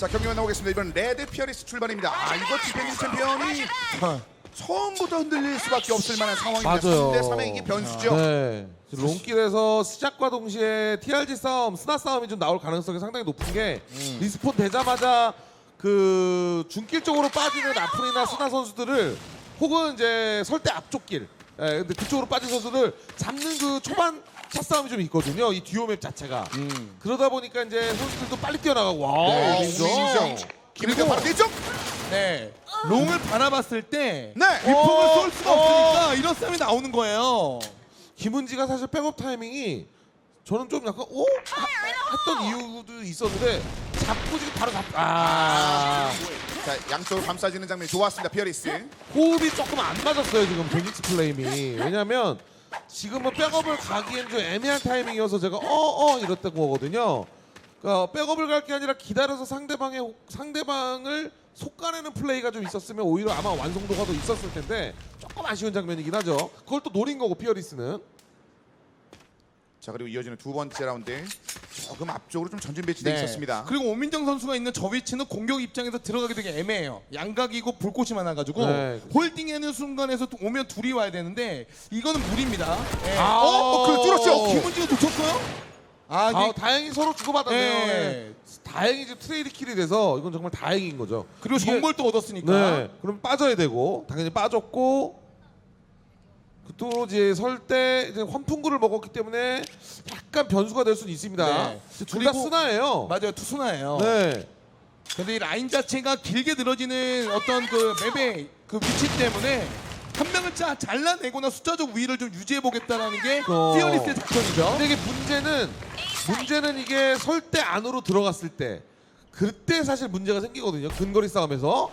자 경기 만 나오겠습니다. 이번 레드 피어리스 출발입니다. 아 이거 디펜딩 챔피언이 처음부터 흔들릴 수밖에 없을 만한 상황입니다. 맞아요. 3대 3의 이게 변수죠. 네. 지금 롱길에서 시작과 동시에 TRG 싸움, 스나 싸움이 좀 나올 가능성이 상당히 높은 게 음. 리스폰 되자마자 그 중길 쪽으로 빠지는 아프리나 스나 선수들을 혹은 이제 설대 앞쪽 길, 예, 근데 그쪽으로 빠진 선수들 잡는 그 초반 차 싸움이 좀 있거든요. 이 듀오 맵 자체가. 그러다 보니까 이제 선수들도 빨리 뛰어나가고 와, 네, 오민정. 오민정. 김민경 바로 뒤쪽. 네. 롱을 바라봤을 때 네. 위폭을 어, 쏠 수가 어. 없으니까 이런 싸움이 나오는 거예요. 김은지가 사실 백업 타이밍이 저는 좀 약간 오 했던 이유도 있었는데 잡고 지금 바로 잡. 아 자 양쪽으로 감싸지는 장면이 좋았습니다. 피어리스. 호흡이 조금 안 맞았어요 지금 베닉스 플레임이. 왜냐면 지금은 백업을 가기엔 좀 애매한 타이밍이어서 제가 어어 이랬던 거거든요. 그러니까 백업을 갈 게 아니라 기다려서 상대방의 호- 상대방을 속가내는 플레이가 좀 있었으면 오히려 아마 완성도가 더 있었을 텐데 조금 아쉬운 장면이긴 하죠. 그걸 또 노린 거고 피어리스는. 자 그리고 이어지는 두 번째 라운드 조금 앞쪽으로 좀 전진 배치돼 있었습니다. 네. 그리고 오민정 선수가 있는 저 위치는 공격 입장에서 들어가기 되게 애매해요. 양각이고 불꽃이 많아가지고 네. 홀딩하는 순간에서 또 오면 둘이 와야 되는데 이거는 무리입니다. 네. 아, 어? 어, 그 뚫었죠? 김은지가 놓쳤어요? 아, 아, 이게 다행히 서로 주고받았네요. 네. 네. 다행히 지금 트레이드 킬이 돼서 이건 정말 다행인 거죠. 그리고 이게- 정벌도 얻었으니까. 네. 그럼 빠져야 되고 당연히 빠졌고 그 또 이제 설때 이제 환풍구를 먹었기 때문에 약간 변수가 될 수는 있습니다. 네. 둘 다 그리고- 쓰나예요. 맞아요, 투수나예요. 네. 근데 이 라인 자체가 길게 늘어지는 어떤 그 맵의 그 위치 때문에 한 명을 짜 잘라내거나 숫자적 우위를 좀 유지해 보겠다라는 게 어. 피어리스의 작전이죠. 근데 이게 문제는 문제는 이게 설 때 안으로 들어갔을 때 그때 사실 문제가 생기거든요. 근거리 싸움에서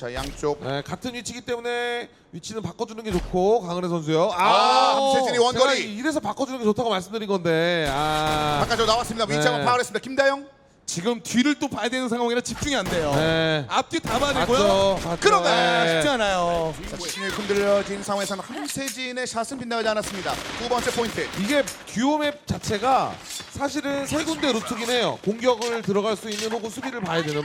자 양쪽 네, 같은 위치이기 때문에 위치는 바꿔주는 게 좋고 강은혜 선수요. 아, 함세진이 원거리. 제가 이래서 바꿔주는 게 좋다고 말씀드린 건데 아, 바깥으로 나왔습니다. 위장은 네. 파울했습니다. 김다영. 지금 뒤를 또 봐야 되는 상황이라 집중이 안 돼요. 네. 앞뒤 다 봐야 되고요. 맞죠. 그러나 아, 네. 쉽지 않아요. 자, 신이 흔들려진 상황에서는 함세진의 샷은 빗나가지 않았습니다. 두 번째 포인트. 이게 듀오맵 자체가 사실은 세 군데 루트긴 해요. 공격을 들어갈 수 있는 혹은 수비를 봐야 되는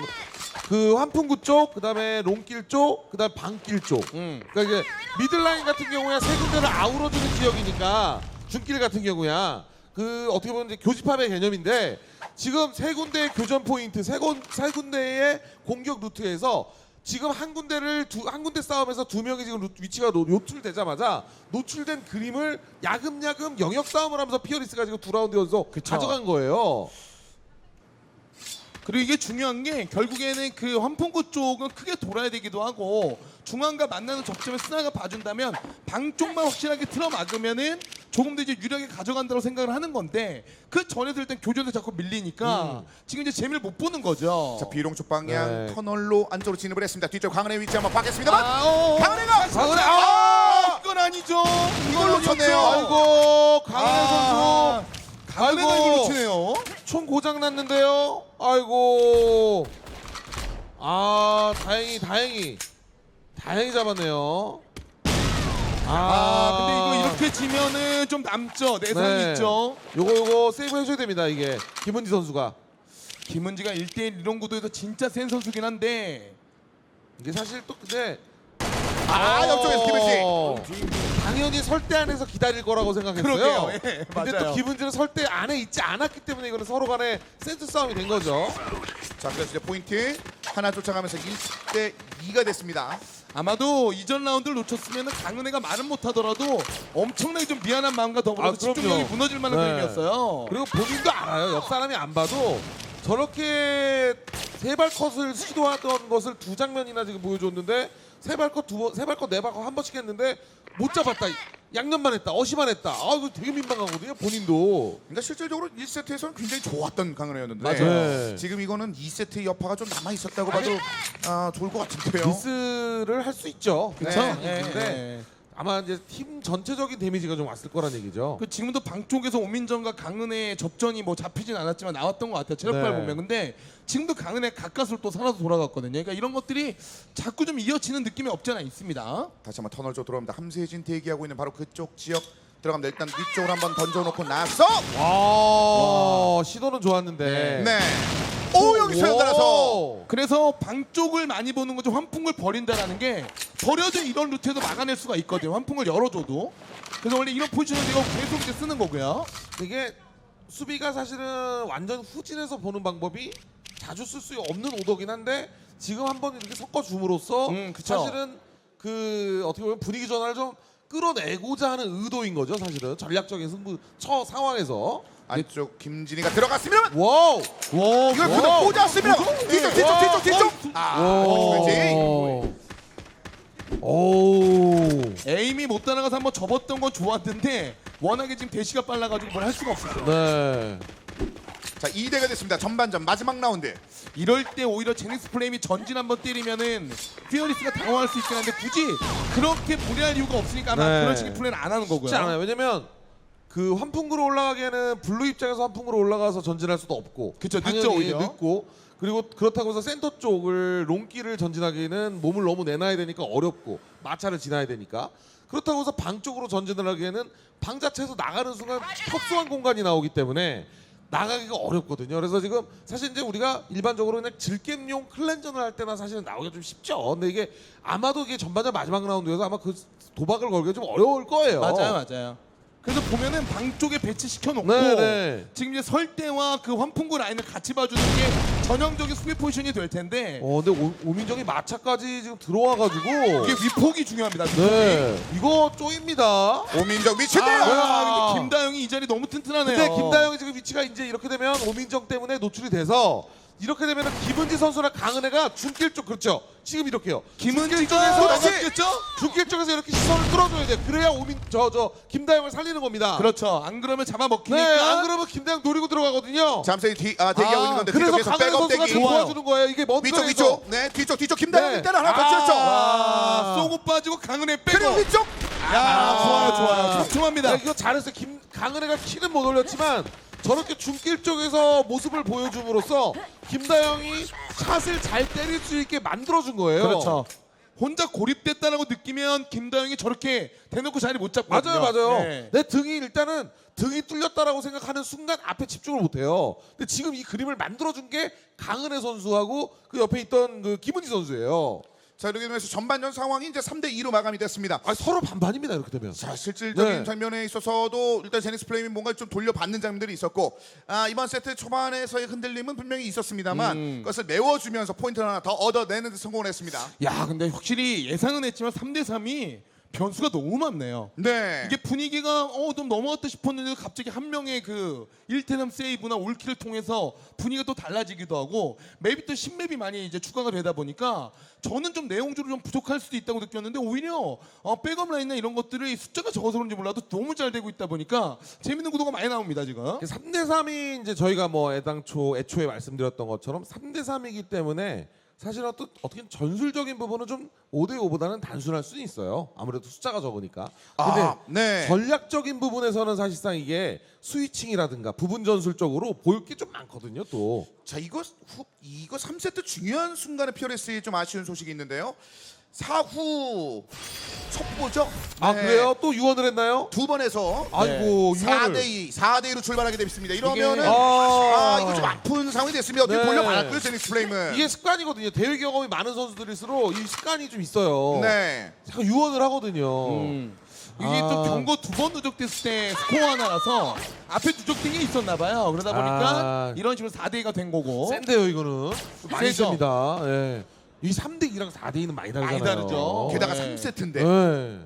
그 환풍구 쪽, 그다음에 롱길 쪽, 그다음 에 방길 쪽. 음. 그러니까 이제 미들라인 같은 경우야 세 군데를 아우러주는 지역이니까 중길 같은 경우야 그 어떻게 보면 이제 교집합의 개념인데 지금 세 군데의 교전 포인트, 세, 군, 세 군데의 공격 루트에서 지금 한 군데를 두, 한 군데 싸움에서 두 명이 지금 루- 위치가 노, 노출되자마자 노출된 그림을 야금야금 영역 싸움을 하면서 피어리스가 지금 두 라운드 연속. 가져간 거예요. 그리고 이게 중요한 게 결국에는 그 환풍구 쪽은 크게 돌아야 되기도 하고 중앙과 만나는 접점을 스나가 봐준다면 방 쪽만 확실하게 틀어 막으면은 조금 더 이제 유리하게 가져간다고 생각을 하는 건데 그 전에도 일단 교전에 자꾸 밀리니까 지금 이제 재미를 못 보는 거죠. 자 비롱 쪽 방향 네. 터널로 안쪽으로 진입을 했습니다. 뒤쪽 강은의 위치 한번 봤겠습니다만 아, 어, 어. 강은혜가 강은혜, 아, 이건 아니죠. 이걸 놓쳤네요. 아이고 강은혜 아, 선수 아이고. 이걸 놓치네요. 총 고장 났는데요. 아이고. 아 다행히 다행히 다행히 잡았네요. 아, 근데 이거 이렇게 지면은 좀 남죠. 내상이 네. 있죠. 요거 요거 세이브 해줘야 됩니다 이게 김은지 선수가 김은지가 1대1 이런 구도에서 진짜 센 선수긴 한데 이게 사실 또 근데 아 옆쪽에서 김은지. 어, 당연히 설대 안에서 기다릴 거라고 생각했어요. 그러게요. 예, 근데 맞아요. 또 김은지는 설대 안에 있지 않았기 때문에 이거는 서로 간에 센스 싸움이 된 거죠. 자 그래서 이제 포인트 하나 쫓아가면서 1대 2가 됐습니다. 아마도 이전 라운드를 놓쳤으면 강은혜가 말은 못하더라도 엄청나게 좀 미안한 마음과 더불어서 아, 그럼요. 집중력이 무너질 만한 네. 그림이었어요. 그리고 본인도 알아요. 옆 사람이 안 봐도 저렇게 세발 컷을 시도하던 것을 두 장면이나 지금 보여줬는데 세발 컷 두 번, 세발 컷 네 발 컷한 번씩 했는데 못 잡았다. 양념만 했다. 어시만 했다. 아 이거 되게 민망하거든요. 본인도. 그러니까 실질적으로 1세트에서는 굉장히 좋았던 강은혜였는데 맞아요. 네. 지금 이거는 2세트 여파가 좀 남아 있었다고 봐도 아, 좋을 것 같은데요. 미스를 할 수 있죠. 그렇죠? 네. 근데 아마 이제 팀 전체적인 데미지가 좀 왔을 거란 얘기죠. 그 지금도 방 쪽에서 오민정과 강은혜의 접전이 뭐 잡히진 않았지만 나왔던 것 같아요. 체력발 네. 보면 근데 지금도 강은혜 가까스로 또 살아서 돌아갔거든요. 그러니까 이런 것들이 자꾸 좀 이어지는 느낌이 없지 않아 있습니다. 다시 한번 터널 쪽 들어옵니다. 함세진 대기하고 있는 바로 그쪽 지역 들어갑니다. 일단 위쪽으로 한번 던져놓고 나서 와 시도는 좋았는데. 네. 오 여기서 연달아서 그래서 방 쪽을 많이 보는 거죠. 환풍을 버린다라는 게 버려져 이런 루트에도 막아낼 수가 있거든요. 환풍을 열어줘도. 그래서 원래 이런 포지션을 제가 계속 이제 쓰는 거고요. 이게 수비가 사실은 완전 후진해서 보는 방법이 자주 쓸 수 없는 오더긴 한데 지금 한번 이렇게 섞어 줌으로써 음, 그쵸. 사실은 그 어떻게 보면 분위기 전환을 좀 끌어내고자 하는 의도인 거죠 사실은 전략적인 승부 처 상황에서 안쪽 김진희가 들어갔으면 와우. 와, 이걸 와. 그대로 꽂았으면 뒤쪽 뒤쪽 와. 뒤쪽 뒤쪽. 아 그렇지 오 에임이 못 따라가서 한번 접었던 건 좋았는데 워낙에 지금 대시가 빨라가지고 뭘 할 수가 없었어요. 네. 자 2대가 됐습니다. 전반전 마지막 라운드. 이럴 때 오히려 제닉스 플레임이 전진 한번 때리면은 피어리스가 당황할 수 있긴 한데 굳이 그렇게 무리할 이유가 없으니까 아마 네. 그런 식의 플레이는 안 하는 거고요. 쉽지 않아요. 왜냐면 그 환풍구로 올라가기에는 블루 입장에서 환풍구로 올라가서 전진할 수도 없고 그쵸, 늦죠, 당연히 오히려. 늦고 그리고 그렇다고 해서 센터 쪽을 롱길을 전진하기에는 몸을 너무 내놔야 되니까 어렵고 마차를 지나야 되니까 그렇다고 해서 방 쪽으로 전진을 하기에는 방 자체에서 나가는 순간 협소한 공간이 나오기 때문에 나가기가 어렵거든요. 그래서 지금 사실 이제 우리가 일반적으로 그냥 질겜용 클렌저를 할 때나 사실은 나오기가 좀 쉽죠. 근데 이게 아마도 이게 전반전 마지막 라운드에서 아마 그 도박을 걸기가 좀 어려울 거예요. 맞아요, 맞아요. 그래서 보면은 방 쪽에 배치시켜 놓고 네, 네. 지금 이제 설대와 그 환풍구 라인을 같이 봐주는 게 전형적인 수비 포지션이 될 텐데 어, 근데 오, 오민정이 마차까지 지금 들어와가지고 이게 위폭이 중요합니다. 위폭이. 네 이거 쪼입니다. 오민정 위치인데요 아, 근데 김다영이 이 자리 너무 튼튼하네요. 근데 김다영이 지금 위치가 이제 이렇게 되면 오민정 때문에 노출이 돼서 이렇게 되면 김은지 선수랑 강은혜가 중길 쪽 그렇죠. 지금 이렇게요. 중길 쪽에서. 나갔겠죠? 중길 쪽에서 이렇게 시선을 끌어줘야 돼. 그래야 오민 저 저 김다영을 살리는 겁니다. 그렇죠. 안 그러면 잡아먹히니까. 네, 안 그러면 김다영 노리고 들어가거든요. 잠시 뒤 아, 대기하고 있는 건데 그래서 뒤쪽에서 강은혜 백업 선수가 대기. 도와주는 거예요. 이게 먼 위쪽. 위쪽 네 뒤쪽 뒤쪽 김다영 네. 일단 하나 아. 던졌죠 아, 쏘고 빠지고 강은혜 빼고. 그리고 위쪽 야, 좋아요, 좋아요. 촘촘합니다. 야, 이거 잘했어요. 김 강은혜가 키는 못 올렸지만 저렇게 중길 쪽에서 모습을 보여줌으로써 김다영이 샷을 잘 때릴 수 있게 만들어준 거예요. 그렇죠. 혼자 고립됐다라고 느끼면 김다영이 저렇게 대놓고 자리 못 잡고 맞아요, 맞아요. 네. 내 등이 일단은 등이 뚫렸다라고 생각하는 순간 앞에 집중을 못 해요. 근데 지금 이 그림을 만들어준 게 강은혜 선수하고 그 옆에 있던 그 김은지 선수예요. 자 이렇게 되면서 전반전 상황이 이제 3대 2로 마감이 됐습니다 아 서로 반반입니다 이렇게 되면. 자 실질적인 네. 장면에 있어서도 일단 제니스 플레임이 뭔가 좀 돌려받는 장면들이 있었고 아, 이번 세트 초반에서의 흔들림은 분명히 있었습니다만 음. 그것을 메워주면서 포인트를 하나 더 얻어내는 데 성공을 했습니다 야, 근데 확실히 예상은 했지만 3대 3이 변수가 너무 많네요. 네 이게 분위기가 어 좀 넘어갔다 싶었는데 갑자기 한 명의 그 1태남 세이브나 올킬을 통해서 분위기가 또 달라지기도 하고 맵이 또 신맵이 많이 이제 추가가 되다 보니까 저는 좀 내용적으로 좀 부족할 수도 있다고 느꼈는데 오히려 어, 백업 라인이나 이런 것들이 숫자가 적어서 그런지 몰라도 너무 잘 되고 있다 보니까 재밌는 구도가 많이 나옵니다 지금. 3대 3이 이제 저희가 뭐 애당초 애초에 말씀드렸던 것처럼 3대 3이기 때문에 사실 어떤 어떻게 전술적인 부분은 좀 5대 5보다는 단순할 수는 있어요. 아무래도 숫자가 적으니까. 근데 아, 네. 전략적인 부분에서는 사실상 이게 스위칭이라든가 부분 전술적으로 볼게좀 많거든요. 또. 자 이거 후, 이거 3세트 중요한 순간에 피어레스에 좀 아쉬운 소식이 있는데요. 사후 첩보죠. 아 네. 그래요? 또 유언을 했나요? 두 번에서 아이고 유언을. 4대 2, 4대 2로 출발하게 됐습니다. 이러면은 이게- 아, 아. 이거 좀 아픈 상황이 됐습니다. 어떻게 네. 돌려받았고요, 제니스 플레임은. 이게 습관이거든요. 대회 경험이 많은 선수들일수록 이 습관이 좀 있어요. 네. 잠깐 유언을 하거든요. 음. 이게 아. 또 경고 두 번 누적됐을 때 스코어 하나라서 앞에 누적된 게 있었나 봐요. 그러다 보니까 아. 이런 식으로 4대 2가 된 거고. 센데요 이거는 많이 세죠. 셉니다. 예. 이 3대 2랑 4대 2는 많이 다르잖아요. 많이 다르죠. 게다가 네. 3세트인데. 네.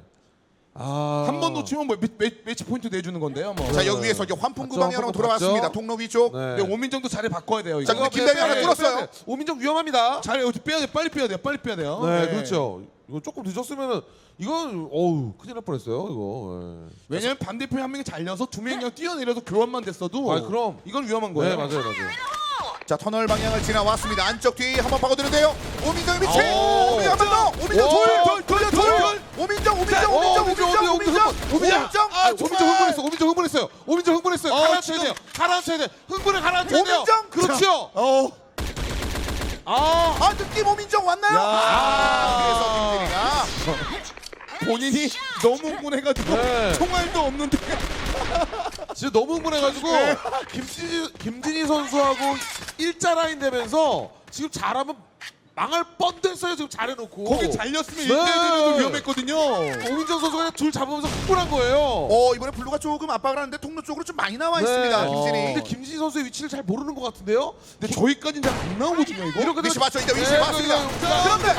아. 한 번 놓치면 뭐 매, 매, 매치 포인트 내주는 건데요. 뭐. 자 여기 위에서 이제 환풍구 맞죠, 방향으로 돌아왔습니다. 맞죠? 통로 위쪽. 네. 근데 오민정도 자리 바꿔야 돼요. 자, 이거. 근데 김다영이 하나 빼야 뚫었어요. 오민정 위험합니다. 자리 어디 빼야 돼. 빨리 빼야 돼. 빨리 빼야 돼요. 네, 그렇죠. 이거 조금 늦었으면은 이건 어우 큰일 날 뻔했어요. 이거. 예. 왜냐면 반대편에 한 명이 잘려서 두 명이 그냥 뛰어내려서 교환만 됐어도 아, 그럼. 이건 위험한 네, 거예요. 맞아요, 맞아요. 자 터널 방향을 지나왔습니다. 안쪽 뒤 한번 파고드는데요. 오민정의. 오. 오민정 한번 더. 오민정 오. 돌, 돌, 돌려, 돌. 오민정, 오민정, 자, 오민정, 어, 오민정, 오민정, 오민정, 오민정, 오민정. 아, 오민정 흥분했어. 오민정 흥분했어요. 오민정 흥분했어요. 어, 가라앉혀야 돼요. 가라앉혀야 돼. 흥분을 가라앉혀야 돼요. 오민정! 그렇죠. 어. 아. 아 느낌 오민정 왔나요? 야. 아, 그래서 김진희가 본인이 너무 흥분해가지고 네. 총알도 없는데 진짜 너무 흥분해가지고 김진희, 김진희 선수하고 일자 라인 되면서 지금 잘하면 망할 뻔도 했어요 지금 잘해놓고 거기 잘렸으면 네. 1대1도 위험했거든요. 오민정 선수가 그냥 둘 잡으면서 흥분한 거예요 어 이번에 블루가 조금 압박을 하는데 통로 쪽으로 좀 많이 나와 있습니다. 네. 김진희. 근데 김진희 선수의 위치를 잘 모르는 것 같은데요 근데 저희까지는 잘 안 나오거든요 이거. 이렇게 위치 맞춰 있다. 위치 네, 맞습니다. 그런데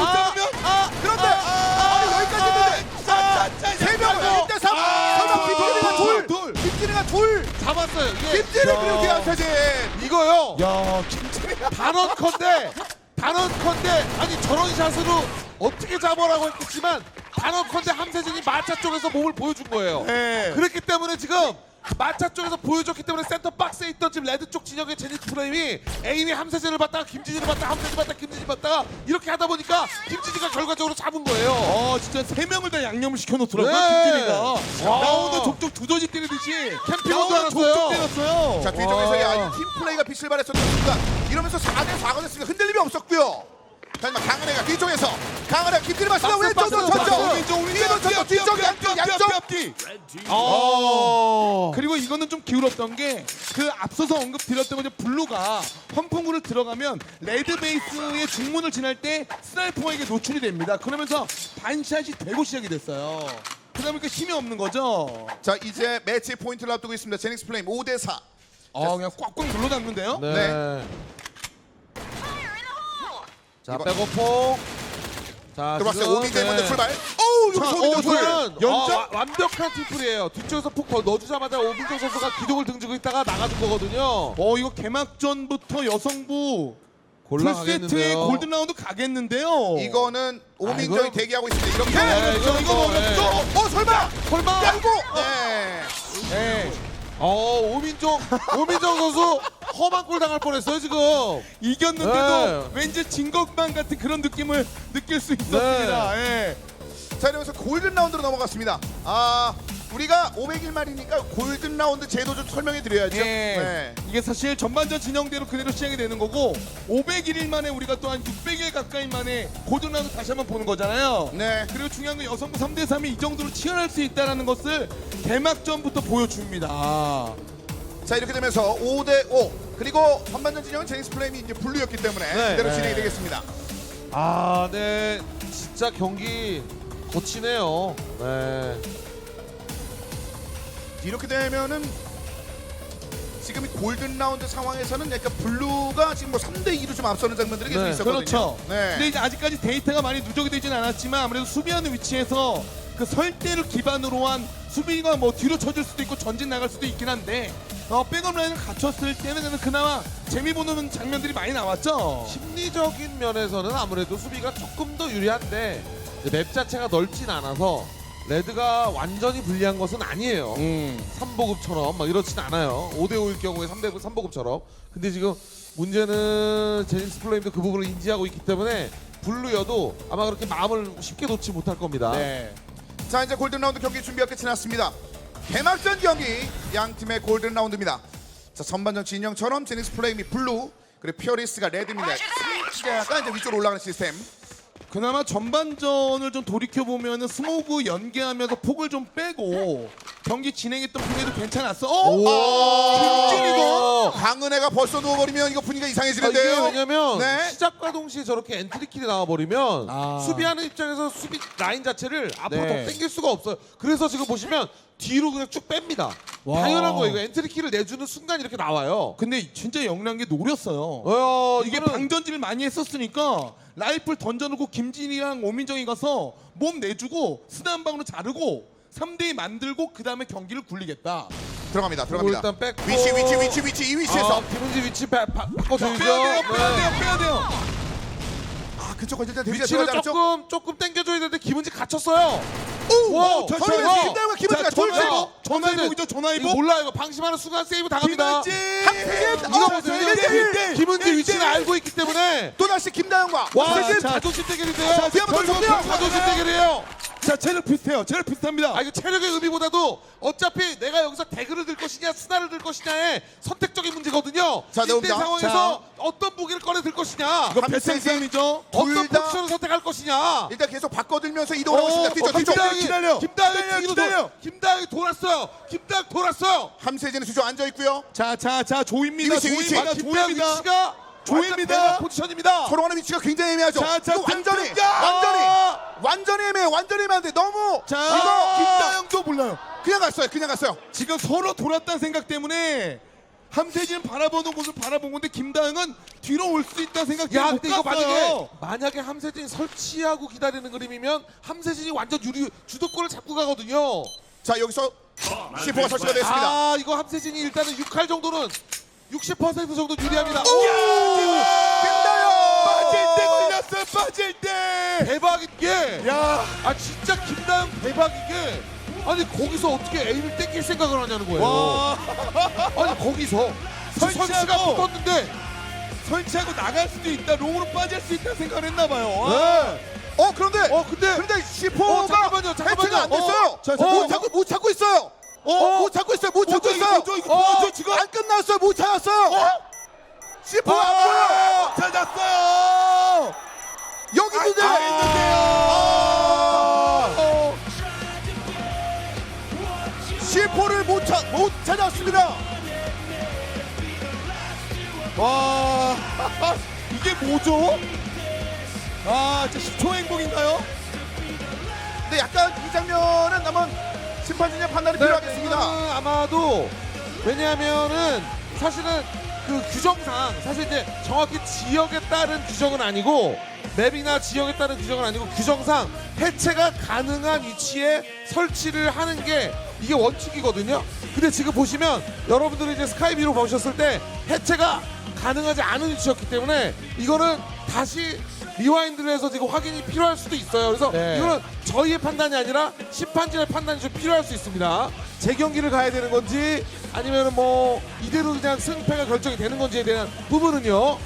그런데 아, 아니 여기까지 있는데 세 명은 1대 3. 설마 김진희가 둘. 둘. 둘. 잡았어요 이게 김진희 그리고 김태진. 이거요 야 김진희가 단언컨대 단언컨대 아니 저런 샷으로 어떻게 잡아라고 했겠지만 단언컨대 함세진이 마차 쪽에서 몸을 보여준 거예요. 네. 그렇기 때문에 지금 마차 쪽에서 보여줬기 때문에 센터 박스에 있던 지금 레드 쪽 진영의 제니트 프레임이 에임이 함세진을 봤다가 김진희를 봤다가 함세진 봤다가 김진희 봤다가 이렇게 하다 보니까 김진희가 결과적으로 잡은 거예요. 어 진짜 세 명을 다 양념을 시켜놓더라고요 네. 김진희가. 와. 나오는 족족 두더지 때리듯이 캠핑온 나오는 줄 알았어요. 족족 때렸어요. 자 뒤쪽에서 와. 야, 팀 플레이가 빛을 발했었던 순간 이러면서 4대 4가 됐으니까 흔들림이 없었고요. 하지만 강은혜가 뒤쪽에서 강은혜가 김진희 맞습니다. 왼쪽으로 쳤죠. 왼쪽 뒤로 쳤죠. 뒤쪽 양쪽 양쪽. 어. 그리고 이거는 좀 기울었던 게 그 앞서서 언급 드렸던 거죠 블루가 험풍구를 들어가면 레드 베이스의 중문을 지날 때 스나이퍼에게 노출이 됩니다. 그러면서 반샷이 되고 시작이 됐어요. 그러다 보니까 힘이 없는 거죠. 자 이제 매치 포인트를 앞두고 있습니다. 제닉스 플레임 5대 4. 아 그냥 꽉꽉 눌러 담는데요. 네. 네. 자 이거- 백어포. 자 들어왔어요. 네. 먼저 출발. 어우 자, 여기서 어, 저는- 출. 연장? 아, 와- 완벽한 팀플이에요. 뒤쪽에서 푹 거- 넣어주자마자 오민정 선수가 기둥을 등지고 있다가 나가준 거거든요. 어 이거 개막전부터 여성부 풀세트의. 골든 라운드 가겠는데요. 이거는 오민정이 이거는- 대기하고 있습니다. 이렇게. 네, 이거- 이거 먹었죠. 어 설마. 설마. 야이고. 네. 네. 어 오민정 오민정 선수 험한 골 당할 뻔했어요 지금. 이겼는데도 네. 왠지 진 것만 같은 그런 느낌을 느낄 수 있었습니다. 예. 자 이러면서 골든 라운드로 넘어갔습니다. 아 우리가 500일 말이니까 골든 라운드 제도 좀 설명해 드려야죠. 예. 네. 이게 사실 전반전 진영대로 그대로 시작이 되는 거고 501일 만에 우리가 또 한 600일 가까이 만에 라운드 다시 한번 보는 거잖아요. 네. 그리고 중요한 건 여성부 3대 3이 이 정도로 치열할 수 있다는 것을 개막전부터 보여줍니다. 자 이렇게 되면서 5대 5 그리고 전반전 진영은 제니스 플레임이 이제 분류였기 때문에 네. 그대로 네. 진행이 되겠습니다. 아, 네. 진짜 경기 거치네요. 네. 이렇게 되면은 지금 이 골든 라운드 상황에서는 약간 블루가 지금 뭐 3대 2로 좀 앞서는 장면들이 계속 네, 있었거든요. 그렇죠. 네. 근데 이제 아직까지 데이터가 많이 누적이 되진 않았지만 아무래도 수비하는 위치에서 그 설대를 기반으로 한 수비가 뭐 뒤로 쳐줄 수도 있고 전진 나갈 수도 있긴 한데 어, 백업 라인을 갖췄을 때는 그나마 재미 보는 장면들이 많이 나왔죠. 심리적인 면에서는 아무래도 수비가 조금 더 유리한데 맵 자체가 넓진 않아서 레드가 완전히 불리한 것은 아니에요. 음. 3보급처럼 막 이렇진 않아요. 5대5일 경우에 3대 3보급처럼. 근데 지금 문제는 제니스 플레임도 그 부분을 인지하고 있기 때문에 블루여도 아마 그렇게 마음을 쉽게 놓지 못할 겁니다. 네. 자 이제 골든 라운드 경기 준비가 끝이 났습니다. 개막전 경기 양 팀의 골든 라운드입니다. 자 전반전 진영처럼 제니스 플레임이 블루 그리고 피어리스가 레드입니다. 승자가 이제 위쪽으로 올라가는 시스템. 그나마 전반전을 좀 돌이켜 보면은 스모그 연계하면서 폭을 좀 빼고 경기 진행했던 분위기도 괜찮았어. 어? 김진이도 강은혜가 벌써 누워버리면 이거 분위기가 아, 이게 이상해지는데요. 왜냐면 네. 시작과 동시에 저렇게 엔트리킬이 나와버리면 아. 수비하는 입장에서 수비 라인 자체를 앞으로 네. 더 당길 수가 없어요. 그래서 지금 보시면 뒤로 그냥 쭉 뺍니다. 와. 당연한 거예요. 이거 엔트리킬을 내주는 순간 이렇게 나와요. 근데 진짜 영란계 노렸어요. 어, 이게 이거는 방전질을 많이 했었으니까 라이플 던져놓고 김진이랑 오민정이 가서 몸 내주고 스나 한 방으로 자르고 3대2 만들고 그 다음에 경기를 굴리겠다. 들어갑니다. 들어갑니다. 일단 뺏고 위치 위치 위치 위치 이 위치에서 아, 김은지 위치 바, 바, 바꿔줘야죠. 빼야 돼요, 빼야 네. 돼요, 빼야 돼요. 아 그쪽 때 데뷔가 위치를? 조금 조금 당겨줘야 되는데 김은지 갇혔어요. 오! 와우, 저 저- 저- 김다영과 전화해보, 세고 전화해보이죠, 전화해보. 몰라 이거 방심하는 순간 세이브 당합니다. 김은지. 이거 보세요. 김은지 대 일. 알고 있기 때문에 또 다시 김다영과 와 자. 자존심 대결인데요. 자존심 대결이에요. 자 체력 비슷해요. 체력 비슷합니다. 아 이거 체력의 의미보다도 어차피 내가 여기서 대그를 들 것이냐 스나를 들 것이냐의 선택적인 문제거든요. 자, 이때 나옵니다. 상황에서 어떤 무기를 꺼내 들 것이냐, 이거 싸움이죠. 어떤 둘 다- 포지션을 선택할 것이냐. 일단 계속 바꿔들면서 이동을 하고 있습니다. 뒤쪽 어, 뒤쪽. 김다영이 기다려. 김다영이 기다려, 뒤로 기다려. 돌- 김다영이 돌았어요. 김다영 돌았어요. 함세진은 뒤쪽 앉아 있고요. 자, 자, 자, 조입니다. 위치. 조입니다. 아, 김다영 조입니다. 위치가 조입니다. 포지션입니다. 서로 간의 위치가 굉장히 애매하죠. 자, 자, 이거 완전히 등장! 완전히 아! 완전히 애매해. 완전히 애매한데 너무 자, 이거 김다영도 몰라요. 그냥 갔어요. 그냥 갔어요. 지금 서로 돌았다는 생각 때문에 함세진은 바라보는 곳을 바라본 건데 김다영은 뒤로 올 수 있다는 생각 야, 때문에 근데 이거 못 만약에 갔어요. 만약에 함세진이 설치하고 기다리는 그림이면 함세진이 완전 유리 주도권을 잡고 가거든요. 자 여기서 C4가 설치가 됐습니다. 아, 이거 함세진이 일단은 6할 정도는 60% 정도 유리합니다. 김다영 빠질 때 걸렸어요. 빠질 때. 대박이게. 야, 아 진짜 김다영 대박이게. 아니 거기서 어떻게 에임을 땡길 생각을 하냐는 거예요. 와, 아니 거기서 설치하고. 선수가 붙었는데 설치하고 나갈 수도 있다. 롱으로 빠질 수 있다 생각을 했나 봐요. 와. 네. 어 그런데 어 근데 그런데 어, C4가 잠깐만요, 잠깐만요. 해체가 안 됐어요. 어, 자, 어, 자, 못 어, 찾고 못 찾고 있어요. 어, 못 찾고 있어요. 못 찾고 뭐죠, 이거 있어요. 뭐죠, 이거 어, 뭐죠, 지금? 안 끝났어요. 못 찾았어요. C4 안 보여. 아, 찾았어요. 여기 있는데. 아, 있는데요. 어. C4를 못, 찾, 못 찾았습니다. 와, 이게 뭐죠? 아, 진짜 10초 행복인가요? 근데 약간 이 장면은 남은 심판진의 판단이 필요하겠습니다. 이거는 아마도 왜냐하면은 사실은 그 규정상 사실 이제 정확히 지역에 따른 규정은 아니고 맵이나 지역에 따른 규정은 아니고 규정상 해체가 가능한 위치에 설치를 하는 게 이게 원칙이거든요. 근데 지금 보시면 여러분들이 이제 스카이비로 보셨을 때 해체가 가능하지 않은 위치였기 때문에 이거는 다시 리와인드를 해서 지금 확인이 필요할 수도 있어요. 그래서 네. 이거는 저희의 판단이 아니라 심판진의 판단이 좀 필요할 수 있습니다. 재경기를 가야 되는 건지 아니면 뭐 이대로 그냥 승패가 결정이 되는 건지에 대한 부분은요.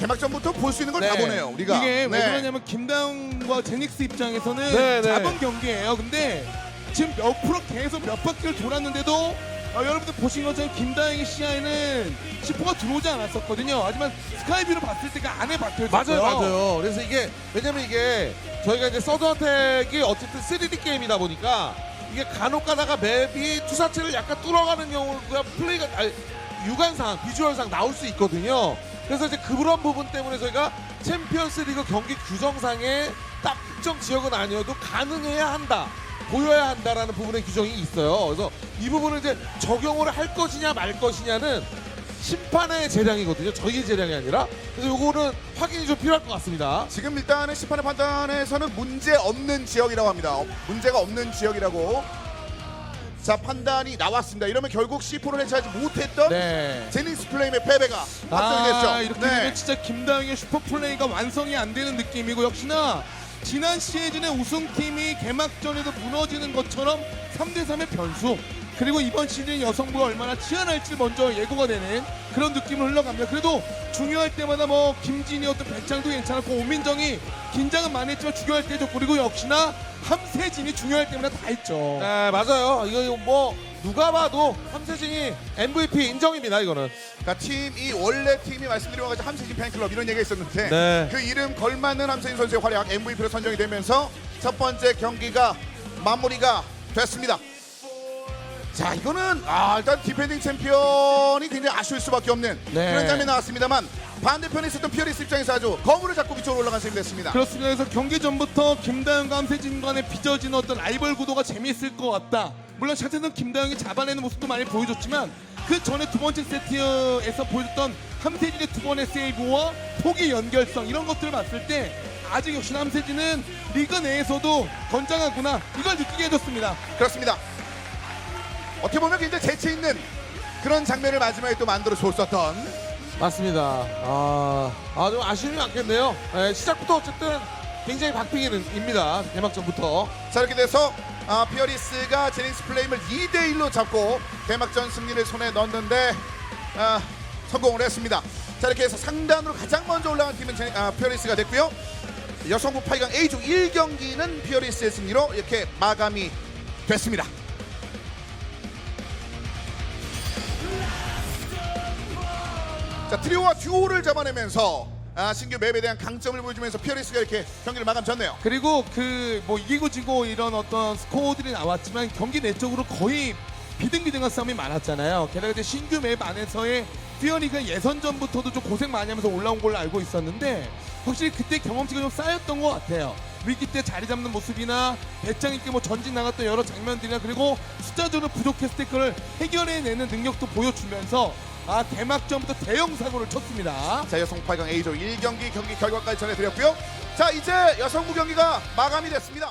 개막전부터 볼 수 있는 걸 다 네. 보네요. 우리가 이게 왜 네. 그러냐면 김다영과 제닉스 입장에서는 네, 네. 잡은 경기예요. 근데 지금 몇 프로 계속 몇 바퀴를 돌았는데도 아, 여러분들 보신 것처럼 김다영의 시야에는 10호가 들어오지 않았었거든요. 하지만 스카이뷰로 봤을 때가 안에 박혀있었어요. 맞아요, 맞아요. 그래서 이게 왜냐면 이게 저희가 이제 서드어택이 어쨌든 3D 게임이다 보니까 이게 간혹 가다가 맵이 투사체를 약간 뚫어가는 경우가 플레이가 아니, 유관상, 비주얼상 나올 수 있거든요. 그래서 이제 그런 부분 때문에 저희가 챔피언스 리그 경기 규정상에 딱 특정 지역은 아니어도 가능해야 한다. 보여야 한다라는 부분의 규정이 있어요. 그래서 이 부분을 이제 적용을 할 것이냐 말 것이냐는 심판의 재량이거든요. 저희의 재량이 아니라. 그래서 요거는 확인이 좀 필요할 것 같습니다. 지금 일단은 심판의 판단에서는 문제 없는 지역이라고 합니다. 어, 문제가 없는 지역이라고. 자 판단이 나왔습니다. 이러면 결국 C4를 해체하지 못했던 네. 제닉스 플레임의 패배가 확정이 됐죠. 아, 이렇게 네. 되면 진짜 김다영의 슈퍼플레이가 완성이 안 되는 느낌이고 역시나 지난 시즌의 우승팀이 개막전에도 무너지는 것처럼 3대3의 변수 그리고 이번 시즌 여성부가 얼마나 치열할지 먼저 예고가 되는 그런 느낌을 흘러갑니다. 그래도 중요할 때마다 뭐 김진이 어떤 배짱도 괜찮았고 오민정이 긴장은 많이 했지만 중요할 때 해줬고 그리고 역시나 함세진이 중요할 때마다 다 했죠. 네, 맞아요. 이거 뭐 누가 봐도 함세진이 MVP 인정입니다. 이거는. 그러니까 팀이 원래 팀이 말씀드린 것 같이 함세진 팬클럽 이런 얘기가 있었는데 네. 그 이름 걸맞는 함세진 선수의 활약 MVP로 선정이 되면서 첫 번째 경기가 마무리가 됐습니다. 자 이거는 아 일단 디펜딩 챔피언이 굉장히 아쉬울 수밖에 없는 네. 그런 장면이 나왔습니다.만 반대편에 있었던 피어리스 입장에서 아주 거물을 잡고 위쪽으로 올라간 셈이 됐습니다. 그렇습니다. 그래서 경기 전부터 김다영과 함세진 간에 빚어지는 어떤 라이벌 구도가 재미있을 것 같다. 물론 샷에는 김다영이 잡아내는 모습도 많이 보여줬지만 그 전에 두 번째 세트에서 보여줬던 함세진의 두 번의 세이브와 포기 연결성 이런 것들을 봤을 때 아직 역시 함세진은 리그 내에서도 건장하구나 이걸 느끼게 해줬습니다. 그렇습니다. 어떻게 보면 굉장히 재치 있는 그런 장면을 마지막에 또 만들어 줬었던 맞습니다. 아, 아, 좀 아쉬움이 많겠네요. 네, 시작부터 어쨌든 굉장히 박빙입니다. 개막전부터. 자 이렇게 돼서 아, 피어리스가 제닉스 플레임을 2대 1로 잡고 개막전 승리를 손에 넣었는데 아, 성공을 했습니다. 자 이렇게 해서 상단으로 가장 먼저 올라간 팀은 제닉, 아, 피어리스가 됐고요. 여성부 8강 A조 1경기는 피어리스의 승리로 이렇게 마감이 됐습니다. 자 트리오와 듀오를 잡아내면서 아, 신규 맵에 대한 강점을 보여주면서 피어리스가 이렇게 경기를 마감 졌네요. 그리고 그 뭐 이기고 지고 이런 어떤 스코어들이 나왔지만 경기 내적으로 거의 비등비등한 싸움이 많았잖아요. 게다가 이제 신규 맵 안에서의 퓨어리가 예선전부터도 좀 고생 많이 하면서 올라온 걸로 알고 있었는데 확실히 그때 경험치가 좀 쌓였던 것 같아요. 위기 때 자리 잡는 모습이나 배짱 있게 뭐 전진 나갔던 여러 장면들이나 그리고 숫자적으로 부족했을 때 그걸 해결해내는 능력도 보여주면서 아 개막전부터 대형 사고를 쳤습니다. 자 여성 8강 A조 1경기 경기 결과까지 전해드렸고요. 자 이제 여성부 경기가 마감이 됐습니다.